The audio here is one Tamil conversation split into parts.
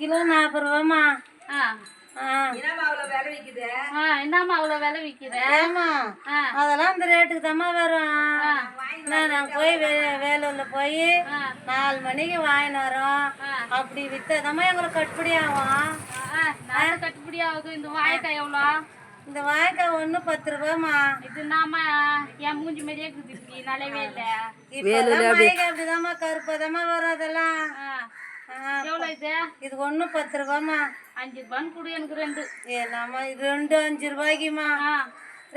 கிலோ நாற்பது ரூபாம்மா. ஆ. ஆ. ஆ என்னம்மா அவ்வளோ விலை ஆ. அதெல்லாம் இந்த ரேட்டுக்கு தாம்மா வரும். நான் போய் வே வேலூரில் போய். நாலு மணிக்கு வாங்கின்னு வரோம். அப்படி விற்றதாம்மா எங்களுக்கு கட்டுப்படி ஆகும். கட்டுப்படி ஆகுது. இந்த வாழைக்காய் எவ்வளோ? இந்த வாய்க்காய் ஒன்று பத்து ரூபாம்மா. இது நாம என் மூஞ்சி மாதிரியே இருக்குது நல்லாவே இல்லை. வாய்க்காய் அப்படிதாம்மா கருப்பதாம்மா வரும் அதெல்லாம். எவ்வளோ இது? இது ஒன்று பத்து ரூபாம்மா. அஞ்சு ரூபான்னு கொடு எனக்கு ரெண்டு. ஏன்னாம்மா இது ரெண்டு அஞ்சு ரூபாய்க்குமா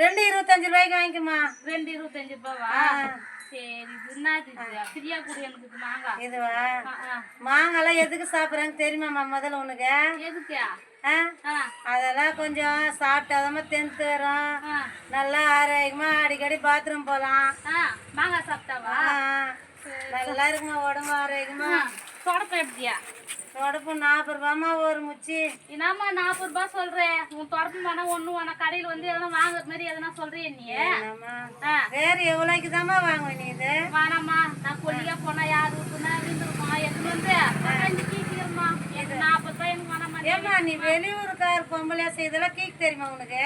ரெண்டு இருபத்தஞ்சு ரூபாய்க்கு வாங்கிக்கம்மா. ரெண்டு இருபத்தஞ்சு ரூபாவா? இதுவா? மாங்காய்லாம் எதுக்கு சாப்பிட்றாங்க தெரியுமாம்மா முதல்ல உனக்கு? எதுக்கு? அதெல்லாம் கொஞ்சம் சாப்பிட்டாதாம்மா தென்த்து வரும் நல்லா ஆரோக்கியமா அடிக்கடி பாத்ரூம் போகலாம் மாங்காய் சாப்பிட்டாவா? நல்லா இருக்குமா உடம்பு ஆரோக்கியமா. தொடப்பம் எப்படியா உடம்பு நாற்பது ரூபாம்மா ஒரு முச்சி. என்னம்மா நாற்பது ரூபாய் சொல்றேன் உன் தொடப்பம் வேணா ஒண்ணு வேணா கடையில் வந்து எதனா வாங்குற மாதிரி எதனா சொல்றிய நீ? வேற எவ்வளோக்கு தாம்மா வாங்குவ நீ இது? வேணாம்மா. நான் கொல்லியா போனா யாரு ஊத்துனா விழுந்துருமா? எடுத்து வந்து? கீக்கிக்கிறமா எனக்கு நாற்பது ரூபாய் எனக்கு வேணாமா ஏம்மா நீ வெளியூருக்கார் பொம்பளையா செய்தெல்லாம் கேக் தெரியுமா உனக்கு?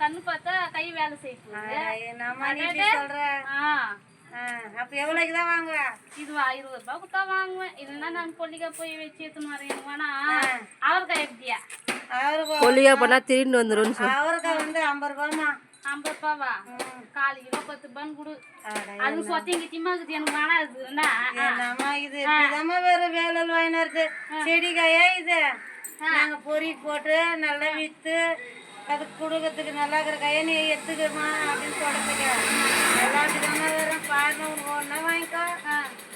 கண்ணு பார்த்தா கை வேலை செய்யுது நம்ம சொல்ற? அப்ப எவ்வளோக்கு தான் வாங்குவ? இதுவா இருபது ரூபாய் கொடுத்தா வாங்குவேன். இல்லைன்னா நான் கொல்லிக்கா போய் வச்சு எடுத்துன்னு வரேன் வேணா அவருக்காய் எப்படியா? அவருக்கு கொல்லியா பண்ணா திரும்பி வந்துடும் அவருக்காய் வந்து ஐம்பது ரூபாம்மா. ஐம்பது ரூபாவா? காலு கிலோ பத்து ரூபான்னு கொடு. அது சொத்திங்க திம்மா இருக்குது? எனக்கு வேணாம் இருக்குதுன்னா என்னம்மா இது? இப்படிதாம்மா வேற வேலை வாங்கினது செடிக்காயா இது? நாங்க பொறி போட்டு நல்லா வித்து அதுக்கு கொடுக்கறதுக்கு நல்லா இருக்கிற கையை நீ எடுத்துக்கமா அப்படின்னு நல்லா அப்படிதாம்மா வரும்? பாருங்க உனக்கு ஒன்றா வாங்கிக்கோ.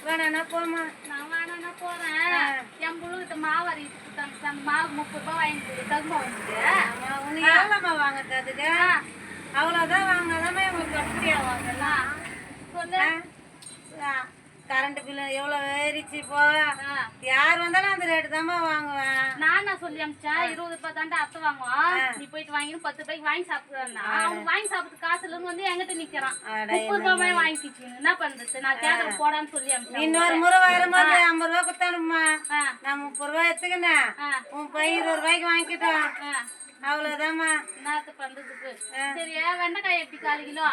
வேணாண்ணா போம்மா. நான் வேணாம்னா போறேன். என் புழுகிட்ட மாவு கொடுத்தாங்க. அந்த மாவு முப்பது ரூபாய் வாங்கி கொடு தகுமா ஆமா, உனக்கு எவ்வளோம்மா வாங்குறது அதுக்கு அவ்வளோதான் வாங்கினாதாம்மா உங்களுக்கு கட்டுப்படி ஆவாங்கல்லாம் சொல்லு. கரண்ட் பில்லு எவ்வளோ ஏறிச்சு இப்போ? யார் வந்தாலும் அந்த ரேட்டு தாம்மா வாங்குவேன். நான் நான் சொல்லி அமிச்சேன் இருபது ரூபாய் தாண்டா அத்தை வாங்குவான் நீ போயிட்டு வாங்கின்னு பத்து ரூபாய்க்கு வாங்கி சாப்பிடுறான்னா அவன் வாங்கி சாப்பிட்டு காசு இல்லைன்னு வந்து என்கிட்ட நிக்கிறான். அட, முப்பது ரூபாய் வாங்கிக்கிச்சு. என்ன பண்றது? நான் கேட்கற போடான்னு சொல்லி அமிச்சேன் இன்னொரு முறை வரும்போது ஐம்பது ரூபா கொடுத்தானும்மா. ஆ. நான் முப்பது ரூபா எடுத்துக்கினேன். உன் பையன் இருபது ரூபாய்க்கு வாங்கிக்கிட்டோம் அவ்வளோதாம்மா என்னத்த பண்றதுக்கு? சரியா? வெண்டைக்காய் எப்படி? காலு கிலோ?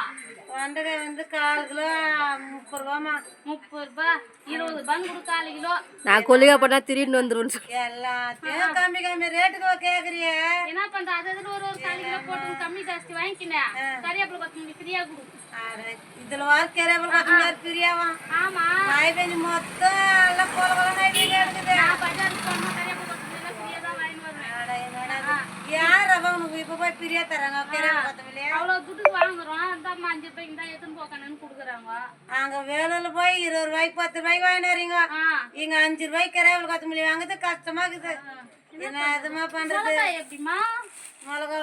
வெண்டைக்காய் வந்து கால் கிலோ முப்பது ரூபாம்மா. முப்பது ரூபாய் இருபது ரூபான்னு கொடு காலு கிலோ. நான் கொல்லியா பண்ணா திரும்பி வந்துடும் எல்லாத்தையும் கம்மி கம்மி ரேட்டுக்கு கேட்குறியே என்ன பண்ற? அது இதுல ஒரு ஒரு காலு கிலோ போட்டு கம்மி ஜாஸ்தி வாங்கிக்கினேன் கறியாப்பில் கொத்தமல்லி ஃப்ரீயா கொடு. இதில் வாழ்க்கையில கொஞ்சம் பிரியாவான் ஆமா. மழை பெஞ்சு மொத்தம் எல்லாம் கொல கொல பிரியா தராங்க கீரை கொத்தமல்லியா அவ்வளவு துட்டுக்கு வாங்குறோம். அந்த அஞ்சு ரூபாய்க்கு தான் எடுத்துன்னு போக்கணும்னு கொடுக்குறாங்க. அங்க வேலையில போய் இருபது ரூபாய்க்கு பத்து ரூபாய்க்கு வாங்கிட்டு வரீங்க. இங்க அஞ்சு ரூபாய்க்கு கரையாவில் கொத்தமல்லி வாங்குறது கஷ்டமா இருக்குது. என்ன எதுமா பண்றது? எப்படிமா மிளகா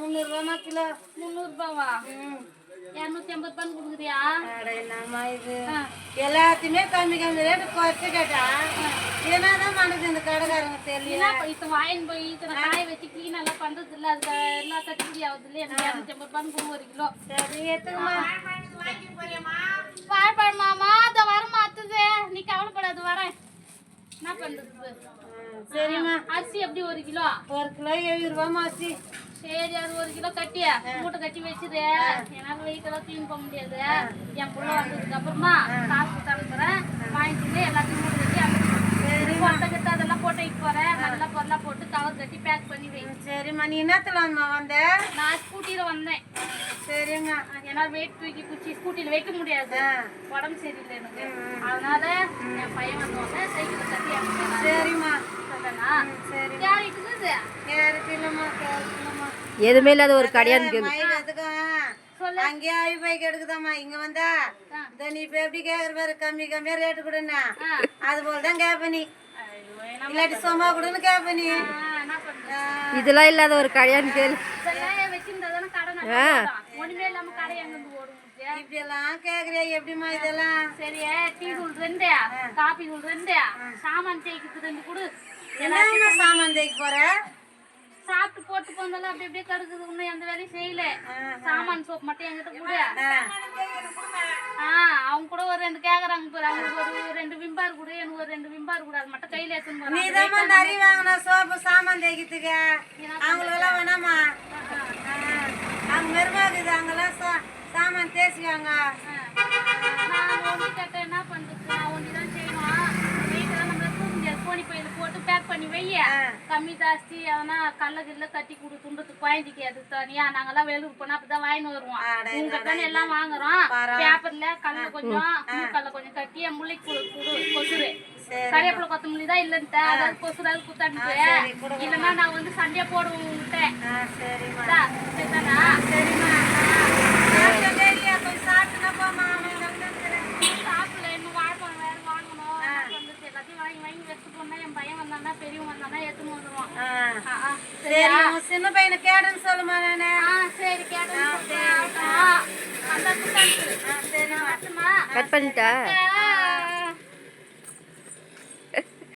முந்நூறுபாமா கிலோ. முந்நூறு ரூபாவா ம். இரநூத்தி ஐம்பது ரூபான்னு கொடுக்குறியா? என்னம்மா இது? எல்லாத்தையுமே கம்மி கம்மி ரேட்டு குறைச்சு கேட்டா என்னதான் பண்ணுது இந்த கடைக்காரங்க தெரியல. இப்ப வாயின் போய் இத்தனை காய வச்சு பண்றது இல்ல அதுக்கு எல்லாம் கட்டுப்படி ஆகுது இல்ல எனக்கு இரநூத்தி ஐம்பது ரூபான்னு கொடு ஒரு கிலோ. சரி எடுத்துக்கமா வாழைப்பழமாமா அதை வர மாத்துது நீ கவலைப்படாது வரேன். என்ன பண்றது சரிம்மா. அரிசி எப்படி ஒரு கிலோ? ஒரு கிலோ எழுபது ரூபாமா ஆச்சு சரி அது ஒரு கிலோ கட்டி மூட்டை கட்டி வச்சிரு. என்னால வெயிட்டெல்லாம் தூக்கி போக முடியாது. என் புள்ள வந்ததுக்கு அப்புறமா காசு கொடுத்து அனுப்புறேன் வாங்கிட்டு எல்லாத்தையும் மூட்டை கட்டி அனுப்புறேன் கொட்டை கட்டு அதெல்லாம் போட்டு வைக்க போறேன் நல்லா பொருளா போட்டு கவர் கட்டி பேக் பண்ணி வை சரிம்மா நீ என்னத்துல வந்தமா வந்த? நான் ஸ்கூட்டில வந்தேன். சரிம்மா என்னால வெயிட் தூக்கி குச்சி ஸ்கூட்டில வைக்க முடியாது. உடம்பு சரியில்லை எனக்கு. அதனால என் பையன் வந்தோடனே சைக்கிள் கட்டி அனுப்பிச்சேன் சரிம்மா. எதுவுமே இல்லாத ஒரு கடையான்னு அங்கேயே ஐபாய்க்கு எடுக்குதாம்மா. இங்க வந்தா? இந்த நீ இப்ப எப்படி கேக்குற பாரு. கம்மி கம்மியா ரேட்டு கொடுன்னா அது போல தான் கேப்ப நீ. இல்லாட்டி சும்மா கொடுன்னு கேப்ப நீ. இதெல்லாம் இல்லாத ஒரு கடையான்னு கேளு. இதெல்லாம் வச்சிருந்தா தானே கடை நல்லா ஓடும். ஒண்ணுமே இல்லாம கடை எங்கிருந்து ஓடும்? உங்களுக்கு? இப்படி எல்லாம் கேக்குறியா? எப்படிம்மா இதெல்லாம்? சரி டீ தூள் ரெண்டு. காபி தூள் ரெண்டு. சாமான் தேய்க்கிறது ரெண்டு கொடு. என்ன சாமான் தேய்க்க போற? சாப்பிட்டு போட்டு போந்தாலும் அப்படி அப்படியே கிடக்குது. இன்னும் எந்த வேலையும் செய்யல. சாமான் சோப்பு மட்டும் என்கிட்ட கொடு. ஆ அவங்க கூட ஒரு ரெண்டு கேக்குறாங்க பாரு. அவங்களுக்கு ஒரு ரெண்டு விம்பார் கொடு. எனக்கு ஒரு ரெண்டு விம்பார் கொடு. அது மட்டும் கையில எடுத்துன்னு நீ தான் நிறைய வாங்கின சோப்பு சாமான் தேய்க்கிறதுக்கு. அவங்களுக்கெல்லாம் வேணாமா அவங்க மருமாக்குது அவங்கெல்லாம் சாமான் தேய்ச்சிக்காங்க நான் ஒண்டி கேட்டேன் என்ன பண்றது நான் ஒண்டி தான் செய்யணும் வீட்டுல நம்மள தூக்க முடியாது கோணி பையில போட்டு பேக் பண்ணி வைய கம்மி ஜாஸ்தி எதனா கல்ல கில்ல கட்டி கொடு துண்டத்துக்கு குழந்தைக்கு அது தனியா. நாங்கெல்லாம் வேலூர் போனா அப்பதான் வாங்கின்னு வருவோம். உங்க தானே எல்லாம் வாங்குறோம். பேப்பர்ல கல்ல கொஞ்சம் கல்ல கொஞ்சம் கட்டி என் முல்லைக்கு கொடு கொசுரு கறிவேப்பிலை கொத்தமல்லி தான் இல்லன்ட்டு. அதாவது கொசுராது குத்தாண்டு இல்லைன்னா நான் வந்து சண்டையா சரிம்மா. இதா, சரிதானா? சரிம்மா சாப்பிட்டதே இல்லையா போய் சாப்பிட்டுனா போமா அவன் வந்துருக்குறேன். சாப்பிடல இன்னும் வாழைப்பழம் வேற வாங்கணும் வந்துச்சு எல்லாத்தையும் வாங்கி வாங்கி வச்சுட்டு போனா என் பையன் வந்தானா பெரியவன் வந்தானா எடுத்துன்னு வந்துருவான் ஆ ஆ, ஆ, சரி சரியா உன் சின்ன பையனை கேடுன்னு சொல்லுமா நானு ஆ சரி கேட்டேன் கட் பண்ணிட்டா?